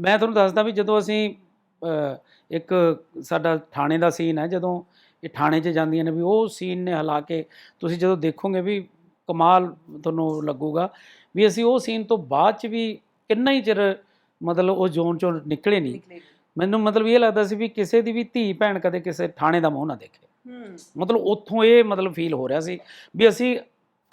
ਮੈਂ ਤੁਹਾਨੂੰ ਦੱਸਦਾ ਵੀ ਜਦੋਂ ਅਸੀਂ ਇੱਕ ਸਾਡਾ ਥਾਣੇ ਦਾ ਸੀਨ ਹੈ ਜਦੋਂ ਇਹ ਥਾਣੇ 'ਚ ਜਾਂਦੀਆਂ ਨੇ ਵੀ ਉਹ ਸੀਨ ਨੇ ਹਿਲਾ ਕੇ ਤੁਸੀਂ ਜਦੋਂ ਦੇਖੋਗੇ ਵੀ ਕਮਾਲ ਤੁਹਾਨੂੰ ਲੱਗੂਗਾ ਵੀ ਅਸੀਂ ਉਹ ਸੀਨ ਤੋਂ ਬਾਅਦ 'ਚ ਵੀ ਕਿੰਨਾ ਹੀ ਚਿਰ ਮਤਲਬ ਉਹ ਜ਼ੋਨ 'ਚੋਂ ਨਿਕਲੇ ਨਹੀਂ। ਮੈਨੂੰ ਮਤਲਬ ਇਹ ਲੱਗਦਾ ਸੀ ਵੀ ਕਿਸੇ ਦੀ ਵੀ ਧੀ ਭੈਣ ਕਦੇ ਕਿਸੇ ਥਾਣੇ ਦਾ ਮੂੰਹ ਨਾ ਦੇਖੇ। ਮਤਲਬ ਉੱਥੋਂ ਇਹ ਮਤਲਬ ਫੀਲ ਹੋ ਰਿਹਾ ਸੀ ਵੀ ਅਸੀਂ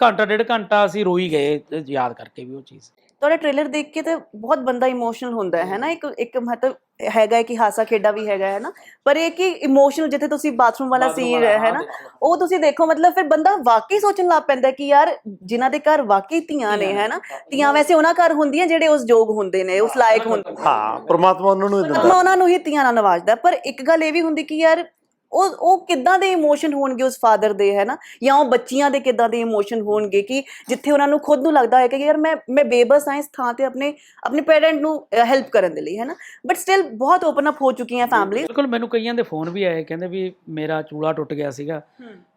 ਘੰਟਾ ਡੇਢ ਘੰਟਾ ਅਸੀਂ ਰੋਈ ਗਏ ਯਾਦ ਕਰਕੇ ਵੀ ਉਹ ਚੀਜ਼। ਤੁਹਾਡਾ ਟ੍ਰੇਲਰ ਦੇਖ ਕੇ ਤੇ ਬਹੁਤ ਬੰਦਾ ਇਮੋਸ਼ਨਲ ਹੁੰਦਾ ਹੈ ਨਾ? ਇੱਕ ਇੱਕ ਮਤਲਬ ਹੈਗਾ ਹੈ ਕਿ ਹਾਸਾ ਖੇਡਾ ਵੀ ਹੈਗਾ ਹੈ ਨਾ? ਪਰ ਇਹ ਕਿ ਇਮੋਸ਼ਨਲ ਜਿੱਥੇ ਤੁਸੀਂ ਬਾਥਰੂਮ ਵਾਲਾ ਸੀਨ ਹੈ ਨਾ? ਉਹ ਤੁਸੀਂ ਦੇਖੋ ਮਤਲਬ ਫਿਰ ਬੰਦਾ ਵਾਕਈ ਸੋਚਣ ਲੱਗ ਪੈਂਦਾ ਕਿ ਯਾਰ ਜਿਨ੍ਹਾਂ ਦੇ ਘਰ ਵਾਕਈ ਧੀਆਂ ਨੇ ਹੈ ਨਾ? ਧੀਆਂ ਵੈਸੇ ਉਹਨਾਂ ਘਰ ਹੁੰਦੀਆਂ ਜਿਹੜੇ ਉਸ ਯੋਗ ਹੁੰਦੇ ਨੇ ਉਸ ਲਾਇਕ ਹੁੰਦੇ ਨੇ। ਹਾਂ ਪ੍ਰਮਾਤਮਾ ਉਹਨਾਂ ਨੂੰ ਹੀ ਦਿੰਦਾ। ਪਰਮਾਤਮਾ ਉਹਨਾਂ ਨੂੰ ਹੀ ਧੀਆਂ ਨਾਲ ਨਵਾਜ਼ਦਾ ਪਰ ਇੱਕ ਗੱਲ ਇਹ ਵੀ ਹੁੰਦੀ ਕਿ ਯਾਰ ਉਹ ਉਹ ਕਿੱਦਾਂ ਦੇ ਇਮੋਸ਼ਨ ਹੋਣਗੇ ਉਸ ਫਾਦਰ ਦੇ ਹੈ ਨਾ? ਜਾਂ ਉਹ ਬੱਚੀਆਂ ਦੇ ਕਿੱਦਾਂ ਦੇ ਇਮੋਸ਼ਨ ਹੋਣਗੇ ਕਿ ਜਿੱਥੇ ਉਹਨਾਂ ਨੂੰ ਖੁਦ ਨੂੰ ਲੱਗਦਾ ਹੈ ਕਿ ਯਾਰ ਮੈਂ ਮੈਂ ਬੇਬਸ ਹਾਂ ਇਸ ਥਾਂ ਤੇ ਆਪਣੇ ਆਪਣੇ ਪੇਰੈਂਟ ਨੂੰ ਹੈਲਪ ਕਰਨ ਦੇ ਲਈ ਹੈ ਨਾ? ਬਟ ਸਟਿਲ ਬਹੁਤ ਓਪਨ ਅਪ ਹੋ ਚੁੱਕੀਆਂ ਫੈਮਿਲੀ ਬਿਲਕੁਲ ਮੈਨੂੰ ਕਈਆਂ ਦੇ ਫੋਨ ਵੀ ਆਏ ਕਹਿੰਦੇ ਵੀ ਮੇਰਾ ਚੂਲਾ ਟੁੱਟ ਗਿਆ ਸੀਗਾ।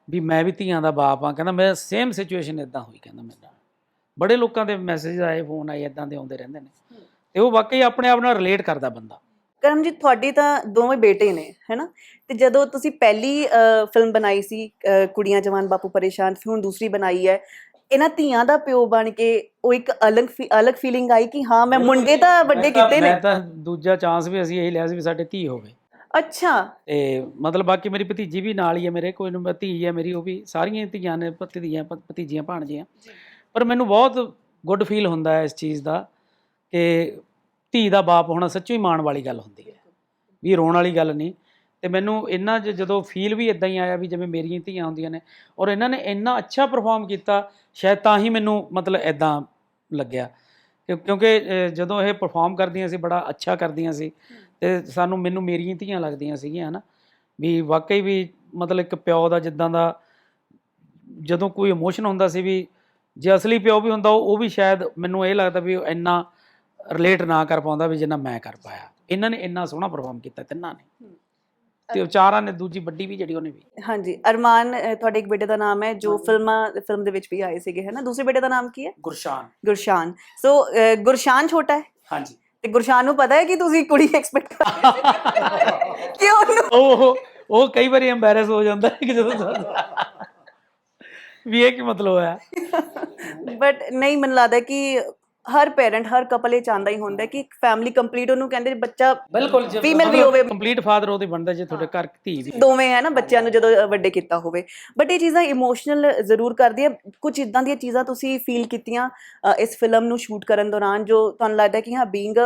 ਵੀ ਮੈਂ ਵੀ ਧੀਆਂ ਦਾ ਬਾਪ ਆ ਕਹਿੰਦਾ ਮੈਂ ਸੇਮ ਸਿਚੁਏਸ਼ਨ ਇਦਾਂ ਹੋਈ ਕਹਿੰਦਾ ਮੇਰੇ ਨਾਲ। ਬੜੇ ਲੋਕਾਂ ਦੇ ਮੈਸੇਜ ਆਏ ਫੋਨ ਆਏ ਇਦਾਂ ਦੇ ਆਉਂਦੇ ਰਹਿੰਦੇ ਨੇ। ਤੇ ਉਹ ਵਾਕਈ ਆਪਣੇ ਆਪ ਨਾਲ ਰਿਲੇਟ ਕਰਦਾ ਬੰਦਾ। ਕਰਮਜੀਤ ਤੁਹਾਡੀ ਤਾਂ ਦੋਵੇਂ ਬੇਟੇ ਨੇ ਹੈਨਾ? ਤੇ ਜਦੋਂ ਤੁਸੀਂ ਪਹਿਲੀ ਫਿਲਮ ਬਣਾਈ ਸੀ ਕੁੜੀਆਂ ਜਵਾਨ ਬਾਪੂ ਪਰੇਸ਼ਾਨ ਫਿਰ ਹੁਣ ਦੂਸਰੀ ਬਣਾਈ ਹੈ ਇਹਨਾਂ ਧੀਆਂ ਦਾ ਪਿਓ ਬਣ ਕੇ ਉਹ ਇੱਕ ਅਲੱਗ ਅਲੱਗ ਫੀਲਿੰਗ ਆਈ ਕਿ ਹਾਂ ਮੈਂ ਮੁੰਡੇ ਤਾਂ ਵੱਡੇ ਕੀਤੇ ਨੇ। ਮੈਂ ਤਾਂ ਦੂਜਾ ਚਾਂਸ ਵੀ ਅਸੀਂ ਇਹੀ ਲਿਆ ਸੀ ਵੀ ਸਾਡੇ ਧੀ ਹੋਵੇ। ਅੱਛਾ। ਤੇ ਮਤਲਬ ਬਾਕੀ ਮੇਰੀ ਭਤੀਜੀ ਵੀ ਨਾਲ ਹੀ ਹੈ ਮੇਰੇ ਕੋਈ ਨੂੰ ਭਤੀਜੀ ਹੈ ਮੇਰੀ ਉਹ ਵੀ ਸਾਰੀਆਂ ਧੀਆਂ ਨੇ ਭਤੀਜੀਆਂ ਭਤੀਜੀਆਂ ਭਾਣਜੀਆਂ। ਪਰ ਮੈਨੂੰ ਬਹੁਤ ਗੁੱਡ ਫੀਲ ਹੁੰਦਾ ਹੈ ਇਸ ਚੀਜ਼ ਦਾ ਕਿ ਧੀ ਦਾ ਬਾਪ ਹੋਣਾ ਸੱਚੀ ਮਾਣ ਵਾਲੀ ਗੱਲ ਹੁੰਦੀ ਹੈ। ਵੀ ਰੋਣ ਵਾਲੀ ਗੱਲ ਨਹੀਂ। ਤੇ ਮੈਨੂੰ ਇਹਨਾਂ 'ਚ ਜਦੋਂ ਫੀਲ ਵੀ ਇਦਾਂ ਹੀ ਆਇਆ ਵੀ ਜਿਵੇਂ ਮੇਰੀਆਂ ਧੀਆਂ ਹੁੰਦੀਆਂ ਨੇ ਔਰ ਇਹਨਾਂ ਨੇ ਇੰਨਾ ਅੱਛਾ ਪਰਫਾਰਮ ਕੀਤਾ, ਸ਼ਾਇਦ ਤਾਂ ਹੀ ਮੈਨੂੰ ਮਤਲਬ ਇਦਾਂ ਲੱਗਿਆ। ਕਿਉਂ- ਕਿਉਂਕਿ ਜਦੋਂ ਇਹ ਪਰਫਾਰਮ ਕਰਦੀਆਂ ਸੀ, ਬੜਾ ਅੱਛਾ ਕਰਦੀਆਂ ਸੀ ਤੇ ਸਾਨੂੰ ਮੈਨੂੰ ਮੇਰੀਆਂ ਧੀਆਂ ਲੱਗਦੀਆਂ ਸੀਗੀਆਂ, ਹਨਾ। ਵੀ ਵਾਕਈ ਵੀ ਮਤਲਬ ਇੱਕ ਪਿਓ ਦਾ ਜਿੱਦਾਂ ਦਾ ਜਦੋਂ ਕੋਈ ਇਮੋਸ਼ਨ ਹੁੰਦਾ ਸੀ ਵੀ ਜੇ ਅਸਲੀ ਪਿਓ ਵੀ ਹੁੰਦਾ, ਉਹ ਵੀ ਸ਼ਾਇਦ ਮੈਨੂੰ ਇਹ ਲੱਗਦਾ ਵੀ ਇੰਨਾ ਰਿਲੇਟ ਨਾ ਕਰ ਪਾਉਂਦਾ ਵੀ ਜਿੰਨਾ ਮੈਂ ਕਰ ਪਾਇਆ। ਇਹਨਾਂ ਨੇ ਇੰਨਾ ਸੋਹਣਾ ਪਰਫਾਰਮ ਕੀਤਾ ਤਿੰਨਾਂ ਨੇ। ਤੇ ਵਿਚਾਰਾਂ ਨੇ ਦੂਜੀ ਵੱਡੀ ਵੀ ਜਿਹੜੀ ਉਹਨੇ ਵੀ। ਹਾਂਜੀ ਅਰਮਾਨ ਤੁਹਾਡੇ ਇੱਕ ਬੇਟੇ ਦਾ ਨਾਮ ਹੈ ਜੋ ਫਿਲਮਾਂ ਫਿਲਮ ਦੇ ਵਿੱਚ ਵੀ ਆਏ ਸੀਗੇ ਹੈ ਨਾ ਦੂਸਰੇ ਬੇਟੇ ਦਾ ਨਾਮ ਕੀ ਹੈ? ਗੁਰਸ਼ਾਨ। ਗੁਰਸ਼ਾਨ। ਸੋ ਗੁਰਸ਼ਾਨ ਛੋਟਾ ਹੈ? ਹਾਂਜੀ। ਤੇ ਗੁਰਸ਼ਾਨ ਨੂੰ ਪਤਾ ਹੈ ਕਿ ਤੁਸੀਂ ਕੁੜੀ ਐਕਸਪੈਕਟ ਕਰ ਕਿ ਉਹ ਉਹ ਕਈ ਵਾਰੀ ਐਮਬੈਰਸ ਹੋ ਜਾਂਦਾ ਹੈ ਕਿ ਜਦੋਂ ਵੀ ਇਹ ਕੀ ਮਤਲਬ ਹੋਇਆ? ਬਟ ਨਹੀਂ ਮੈਨੂੰ ਲੱਗਦਾ ਕਿ ਹਰ ਪੇਰੈਂਟ ਹਰ ਕਪਲ ਇਹ ਚਾਹੁੰਦਾ ਹੀ ਹੁੰਦਾ ਕਿ ਫੈਮਿਲੀ ਕੰਪਲੀਟ ਉਹਨੂੰ ਕਹਿੰਦੇ ਬੱਚਾ ਬਿਲਕੁਲ Female ਵੀ ਹੋਵੇ। ਕੰਪਲੀਟ ਫਾਦਰ ਉਹਦੇ ਬਣਦਾ ਜੇ ਤੁਹਾਡੇ ਘਰ ਧੀ ਵੀ ਦੋਵੇਂ ਹੈ ਨਾ ਬੱਚਿਆਂ ਨੂੰ ਜਦੋਂ ਵੱਡੇ ਕੀਤਾ ਹੋਵੇ ਬਟ ਇਹ ਚੀਜ਼ਾਂ ਇਮੋਸ਼ਨਲ ਜ਼ਰੂਰ ਕਰਦੀ ਹੈ ਕੁਝ ਇਦਾਂ ਦੀਆਂ ਚੀਜ਼ਾਂ ਤੁਸੀਂ ਫੀਲ ਕੀਤੀਆਂ ਇਸ ਫਿਲਮ ਨੂੰ ਸ਼ੂਟ ਕਰਨ ਦੌਰਾਨ ਜੋ ਤੁਹਾਨੂੰ ਲੱਗਦਾ ਕਿ ਹਾਂ ਬੀਇੰਗ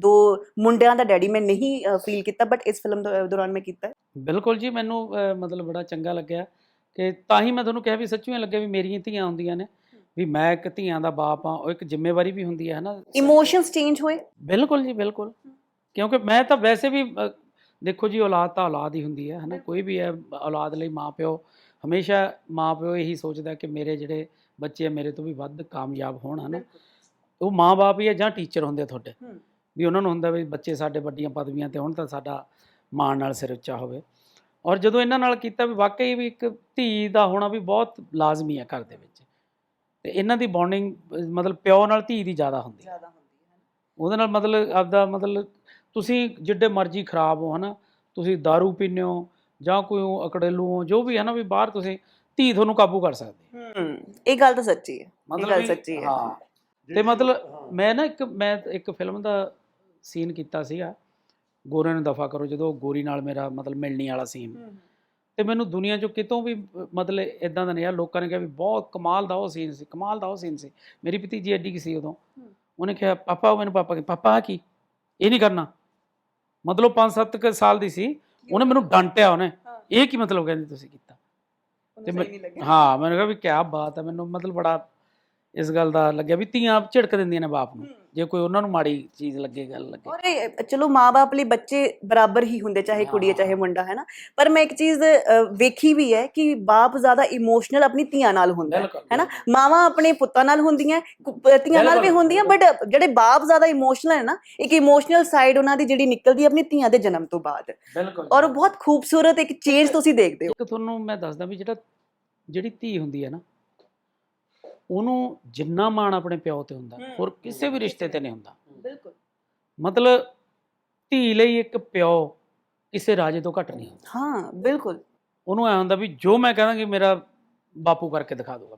ਦੋ ਮੁੰਡਿਆਂ ਦਾ ਡੈਡੀ ਮੈਂ ਨਹੀਂ ਫੀਲ ਕੀਤਾ ਬਟ ਇਸ ਫਿਲਮ ਦੌਰਾਨ ਮੈਂ ਕੀਤਾ। ਬਿਲਕੁਲ ਜੀ ਮੈਨੂੰ ਮਤਲਬ ਬੜਾ ਚੰਗਾ ਲੱਗਿਆ ਕਿ ਤਾਂ ਹੀ ਮੈਂ ਤੁਹਾਨੂੰ ਕਿਹਾ ਵੀ ਸੱਚੀਆਂ ਲੱਗਿਆ ਵੀ ਮੇਰੀਆਂ ਧੀਆਂ ਹੁੰਦੀਆਂ ਨੇ ਵੀ ਮੈਂ ਇੱਕ ਧੀਆਂ ਦਾ ਬਾਪ ਆ ਉਹ ਇੱਕ ਜ਼ਿੰਮੇਵਾਰੀ ਵੀ ਹੁੰਦੀ ਹੈ ਨਾ ਇਮੋਸ਼ਨਸ ਚੇਂਜ ਹੋਏ? ਬਿਲਕੁਲ ਜੀ ਬਿਲਕੁਲ। ਕਿਉਂਕਿ ਮੈਂ ਤਾਂ ਵੈਸੇ ਵੀ ਦੇਖੋ ਜੀ ਔਲਾਦ ਤਾਂ ਔਲਾਦ ਹੀ ਹੁੰਦੀ ਹੈ ਹਨਾ? ਕੋਈ ਵੀ ਹੈ ਔਲਾਦ ਲਈ ਮਾਪਿਓ ਹਮੇਸ਼ਾ ਮਾਪਿਓ ਇਹੀ ਸੋਚਦਾ ਕਿ ਮੇਰੇ ਜਿਹੜੇ ਬੱਚੇ ਆ ਮੇਰੇ ਤੋਂ ਵੀ ਵੱਧ ਕਾਮਯਾਬ ਹੋਣ ਹਨਾ? ਉਹ ਮਾਂ-ਬਾਪ ਹੀ ਹੈ ਜਾਂ ਟੀਚਰ ਹੁੰਦੇ ਆ ਤੁਹਾਡੇ? ਹੂੰ। ਵੀ ਉਹਨਾਂ ਨੂੰ ਹੁੰਦਾ ਵੀ ਬੱਚੇ ਸਾਡੇ ਵੱਡੀਆਂ ਪਦਵੀਆਂ ਤੇ ਹੁਣ ਤਾਂ ਸਾਡਾ ਮਾਣ ਨਾਲ ਸਿਰ ਉੱਚਾ ਹੋਵੇ। ਔਰ ਜਦੋਂ ਇਹਨਾਂ ਨਾਲ ਕੀਤਾ ਵੀ ਵਾਕਈ ਵੀ ਇੱਕ ਧੀ ਦਾ ਹੋਣਾ ਵੀ ਬਹੁਤ ਲਾਜ਼ਮੀ ਹੈ ਘਰ ਦੇ ਵਿੱਚ। ਤੇ ਇਹਨਾਂ ਦੀ ਬੌਂਡਿੰਗ ਮਤਲਬ ਪਿਓ ਨਾਲ ਧੀ ਦੀ ਜ਼ਿਆਦਾ ਹੁੰਦੀ ਹੈ। ਉਹਦੇ ਨਾਲ ਮਤਲਬ ਆਪਦਾ ਮਤਲਬ ਤੁਸੀਂ ਜਿੱਡੇ ਮਰਜ਼ੀ ਖਰਾਬ ਹੋ ਹਨਾ। ਤੁਸੀਂ दारू ਪੀਂਦੇ ਹੋ ਜਾਂ ਕੋਈ ਅਕੜੇਲੂ ਹੋ ਜੋ ਵੀ ਹੈ ਨਾ ਵੀ ਬਾਹਰ ਤੁਸੀਂ ਧੀ ਤੁਹਾਨੂੰ ਕਾਬੂ ਕਰ ਸਕਦੀ ਹੈ। ਇਹ ਗੱਲ ਤਾਂ ਸੱਚੀ ਹੈ। ਇਹ ਗੱਲ ਵੀ- ਸੱਚੀ ਹੈ। ਹਾਂ। ਤੇ ਮਤਲਬ ਮੈਂ ਨਾ ਇੱਕ ਮੈਂ ਇੱਕ ਫਿਲਮ ਦਾ ਸੀਨ ਕੀਤਾ ਸੀਗਾ। ਗੋਰੇ ਨੂੰ ਦਫਾ ਕਰੋ ਜਦੋਂ ਗੋਰੀ ਨਾਲ ਮੇਰਾ ਮਤਲਬ ਮਿਲਣੀ ਵਾਲਾ ਸੀਨ ਤੇ ਮੈਨੂੰ ਦੁਨੀਆ 'ਚੋਂ ਕਿਤੋਂ ਵੀ ਮਤਲਬ ਇਦਾਂ ਦਾ ਨਹੀਂ ਆ ਲੋਕਾਂ ਨੇ ਕਿਹਾ ਵੀ ਬਹੁਤ ਕਮਾਲ ਦਾ ਉਹ ਸੀਨ ਸੀ ਕਮਾਲ ਦਾ ਉਹ ਸੀਨ ਸੀ। ਮੇਰੀ ਭਤੀਜੀ ਐਡੀ ਕੀ ਸੀ ਉਦੋਂ। ਉਹਨੇ ਕਿਹਾ ਪਾਪਾ ਉਹ ਮੈਨੂੰ ਪਾਪਾ ਕਿ ਪਾਪਾ ਆ ਕੀ? ਇਹ ਨਹੀਂ ਕਰਨਾ। ਮਤਲਬ 5-7 ਸਾਲ ਦੀ ਸੀ। ਉਹਨੇ ਮੈਨੂੰ ਡਾਂਟਿਆ ਉਹਨੇ। ਇਹ ਕੀ ਮਤਲਬ ਕਹਿੰਦੀ ਤੁਸੀਂ ਕੀਤਾ? ਤੇ ਮੈਂ- ਹਾਂ ਮੈਨੂੰ ਕਿਹਾ ਵੀ ਕਿਆ ਬਾਤ ਹੈ। ਮੈਨੂੰ ਮਤਲਬ ਬੜਾ ਇਸ ਗੱਲ ਦਾ ਲੱਗਿਆ ਵੀ ਧੀਆਂ ਝਿੜਕ ਦਿੰਦੀਆਂ ਨੇ ਬਾਪ ਨੂੰ। ਜੇ ਕੋਈ ਉਹਨਾਂ ਨੂੰ ਮਾੜੀ ਚੀਜ਼ ਲੱਗੇ ਗੱਲ ਲੱਗੇ। ਔਰ ਇਹ ਚਲੋ ਮਾਪੇ ਲਈ ਬੱਚੇ ਬਰਾਬਰ ਹੀ ਹੁੰਦੇ ਚਾਹੇ ਕੁੜੀ ਹੈ ਚਾਹੇ ਮੁੰਡਾ ਹੈ ਨਾ? ਪਰ ਮੈਂ ਇੱਕ ਚੀਜ਼ ਵੇਖੀ ਵੀ ਹੈ ਕਿ ਬਾਪ ਜ਼ਿਆਦਾ ਇਮੋਸ਼ਨਲ ਆਪਣੀ ਧੀਆਂ ਨਾਲ ਹੁੰਦਾ ਹੈ ਹੈਨਾ ਮਾਵਾਂ ਆਪਣੇ ਪੁੱਤਾਂ ਨਾਲ ਹੁੰਦੀਆਂ ਧੀਆਂ ਨਾਲ ਵੀ। ਹੁੰਦੀਆਂ ਬਟ ਜਿਹੜੇ ਬਾਪ ਜ਼ਿਆਦਾ ਇਮੋਸ਼ਨਲ ਹੈ ਨਾ ਇੱਕ ਇਮੋਸ਼ਨਲ ਸਾਈਡ ਉਹਨਾਂ ਦੀ ਜਿਹੜੀ ਨਿਕਲਦੀ ਆਪਣੀ ਧੀਆਂ ਦੇ ਜਨਮ ਤੋਂ ਬਾਅਦ। ਔਰ ਬਹੁਤ ਖੂਬਸੂਰਤ ਇੱਕ ਚੇਂਜ ਤੁਸੀਂ ਦੇਖਦੇ ਹੋ। ਇੱਕ ਤੁਹਾਨੂੰ ਮੈਂ ਦੱਸਦਾ ਵੀ ਜਿਹੜਾ ਜਿਹੜੀ ਧੀ ਹੁੰਦੀ ਹੈ ਨਾ ਉਹਨੂੰ ਜਿੰਨਾ ਮਾਣ ਆਪਣੇ ਪਿਓ ਤੇ ਹੁੰਦਾ। ਹੋਰ ਕਿਸੇ ਵੀ ਰਿਸ਼ਤੇ ਤੇ ਨਹੀਂ ਹੁੰਦਾ। ਬਿਲਕੁਲ। ਮਤਲਬ ਧੀ ਲਈ ਇੱਕ ਪਿਓ ਕਿਸੇ ਰਾਜੇ ਤੋਂ ਘੱਟ ਨਹੀਂ ਹੁੰਦਾ। ਹਾਂ ਬਿਲਕੁਲ। ਉਹਨੂੰ ਐ ਹੁੰਦਾ ਵੀ ਜੋ ਮੈਂ ਕਹਾਂਗੀ ਮੇਰਾ ਬਾਪੂ ਕਰਕੇ ਦਿਖਾ ਦੂਗਾ।